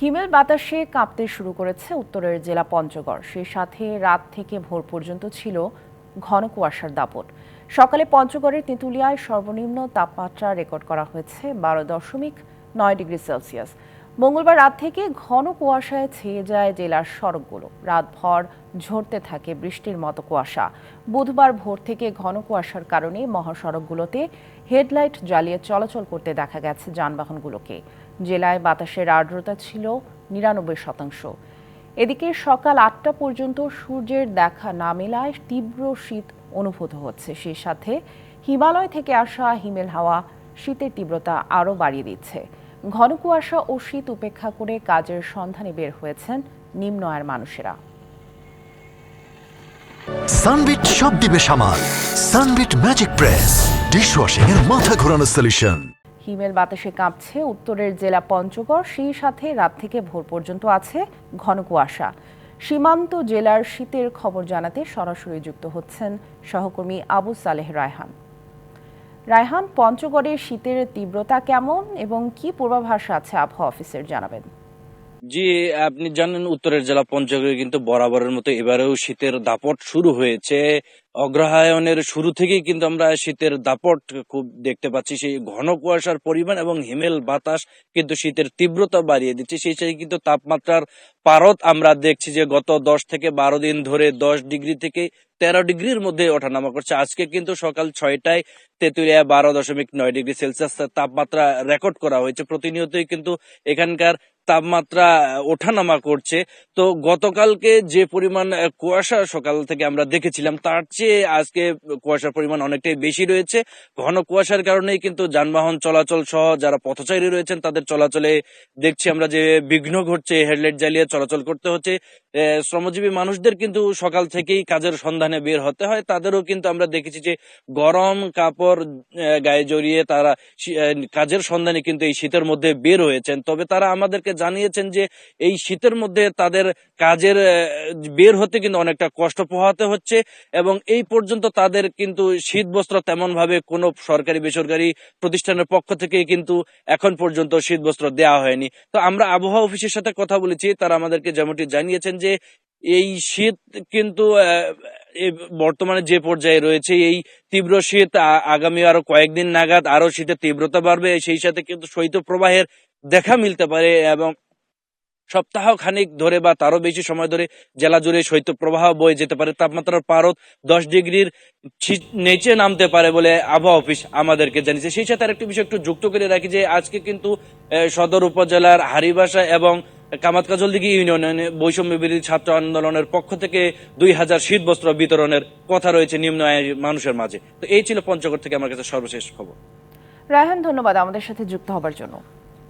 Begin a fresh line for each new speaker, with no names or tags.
হিমেল বাতাসে কাঁপতে শুরু করেছে উত্তরের জেলা পঞ্চগড়। সেই সাথে রাত থেকে ভোর পর্যন্ত ছিল ঘন কুয়াশার দাপট। সকালে পঞ্চগড়ের তেঁতুলিয়ায় সর্বনিম্ন তাপমাত্রা রেকর্ড করা হয়েছে বারো দশমিক নয় ডিগ্রি সেলসিয়াস। মঙ্গলবার রাত থেকে ঘন কুয়াশায় ছেয়ে যায় জেলার সড়কগুলো। রাতভর ঝরতে থাকে বৃষ্টির মতো কুয়াশা। বুধবার ভোর থেকে ঘন কুয়াশার কারণে মহাসড়কগুলোতে হেডলাইট জ্বালিয়ে চলাচল করতে দেখা গেছে যানবাহনগুলোকে। জেলায় বাতাসের আর্দ্রতা ছিল নিরানব্বই শতাংশ। এদিকে সকাল আটটা পর্যন্ত সূর্যের দেখা না মেলায় তীব্র শীত অনুভূত হচ্ছে। সেই সাথে হিমালয় থেকে আসা হিমেল হাওয়া শীতের তীব্রতা আরও বাড়িয়ে দিচ্ছে। ঘন কুয়াশা ও শীত উপেক্ষা করে কাজের সন্ধানে বের হয়েছেন নিম্ন আয়ের মানুষেরা।
সানবিট সব দিবে সামাল। Sunbit magic press. ডিশওয়াশিং এর মাথা ঘোরানো সলিউশন
হিমেল বাতাসে কাঁপছে। উত্তরের জেলা পঞ্চগড়, সেই সাথে রাত থেকে ভোর পর্যন্ত আছে ঘন কুয়াশা। সীমান্ত জেলার শীতের খবর জানাতে সরাসরি যুক্ত হচ্ছেন সহকর্মী আবু সালেহ রায়হান। রায়হান পঞ্চগড়ের শীতের তীব্রতা কেমন এবং কি পূর্বাভাস আছে আবহাওয়া অফিসের জানাবেন।
জি, আপনি জানেন উত্তরের জেলা পঞ্চগড়ে কিন্তু বরাবরের মতো এবারেও শীতের দাপট শুরু হয়েছে। অগ্রহায়ণের শুরু থেকেই কিন্তু আমরা শীতের দাপট খুব দেখতে পাচ্ছি। সেই ঘন কুয়াশার পরিমাণ এবং হিমেল বাতাস কিন্তু শীতের তীব্রতা বাড়িয়ে দিচ্ছে। সেই সাথে কিন্তু তাপমাত্রার পারদ আমরা দেখছি যে গত দশ থেকে বারো দিন ধরে দশ ডিগ্রি থেকে তেরো ডিগ্রির মধ্যে ওঠানামা করছে। আজকে কিন্তু সকাল ছয়টায় তেঁতুলিয়া বারো দশমিক নয় ডিগ্রি সেলসিয়াস তাপমাত্রা রেকর্ড করা হয়েছে। প্রতিনিয়তই কিন্তু এখানকার তাপমাত্রা ওঠানামা করছে। তো গতকালকে যে পরিমাণ কুয়াশা সকাল থেকে আমরা দেখেছিলাম, তার চেয়ে আজকে কুয়াশার পরিমাণ অনেকটাই বেশি রয়েছে। ঘন কুয়াশার কারণেই কিন্তু যানবাহন চলাচল সহ যারা পথচারী রয়েছেন, তাদের চলাচলে দেখছি আমরা যে বিঘ্ন ঘটছে, হেডলাইট জ্বালিয়ে চলাচল করতে হচ্ছে। শ্রমজীবী মানুষদের কিন্তু সকাল থেকেই কাজের সন্ধানে বের হতে হয়। তাদেরও কিন্তু আমরা দেখেছি যে গরম কাপড় গায়ে জড়িয়ে তারা কাজের সন্ধানে কিন্তু এই শীতের মধ্যে বের হয়েছেন। তবে তারা আমাদেরকে জানিয়েছেন যে এই শীতের মধ্যে তাদের কাজের বের হতে কিন্তু অনেকটা কষ্ট পোহাতে হচ্ছে এবং এই পর্যন্ত তাদের কিন্তু শীত বস্ত্র তেমন ভাবে কোনো সরকারি বেসরকারি প্রতিষ্ঠানের পক্ষ থেকে কিন্তু এখন পর্যন্ত শীত বস্ত্র দেওয়া হয়নি। তো আমরা আবহাওয়া অফিসের সাথে কথা বলেছি, তারা আমাদেরকে যেমনটি জানিয়েছেন যে এই শীত কিন্তু বর্তমানে যে পর্যায়ে রয়েছে, এই তীব্র শীত আগামী আরও কয়েকদিন নাগাদ আরও শীতের তীব্রতা বাড়বে, সেই সাথে কিন্তু শৈত্য প্রবাহের দেখা মিলতে পারে এবং সপ্তাহ খানিক ধরে বা তারও বেশি সময় ধরে জেলা জুড়ে শৈত্য প্রবাহ বয়ে যেতে পারে। তাপমাত্রার পারদ দশ ডিগ্রির নিচে নামতে পারে বলে আবহাওয়া অফিস আমাদেরকে জানিয়েছে। সেই সাথে আরেকটি বিষয় একটু যুক্ত করে রাখি যে, আজকে কিন্তু সদর উপজেলার হারিবাসা এবং কামাতকাজলদিঘি ইউনিয়নে বৈষম্য বিরোধী ছাত্র আন্দোলনের পক্ষ থেকে দুই হাজার শীত বস্ত্র বিতরণের কথা রয়েছে নিম্ন আয়ের মানুষের মাঝে। তো এই ছিল পঞ্চগড় থেকে আমার কাছে সর্বশেষ খবর।
রায়হান, ধন্যবাদ আমাদের সাথে যুক্ত হবার জন্য।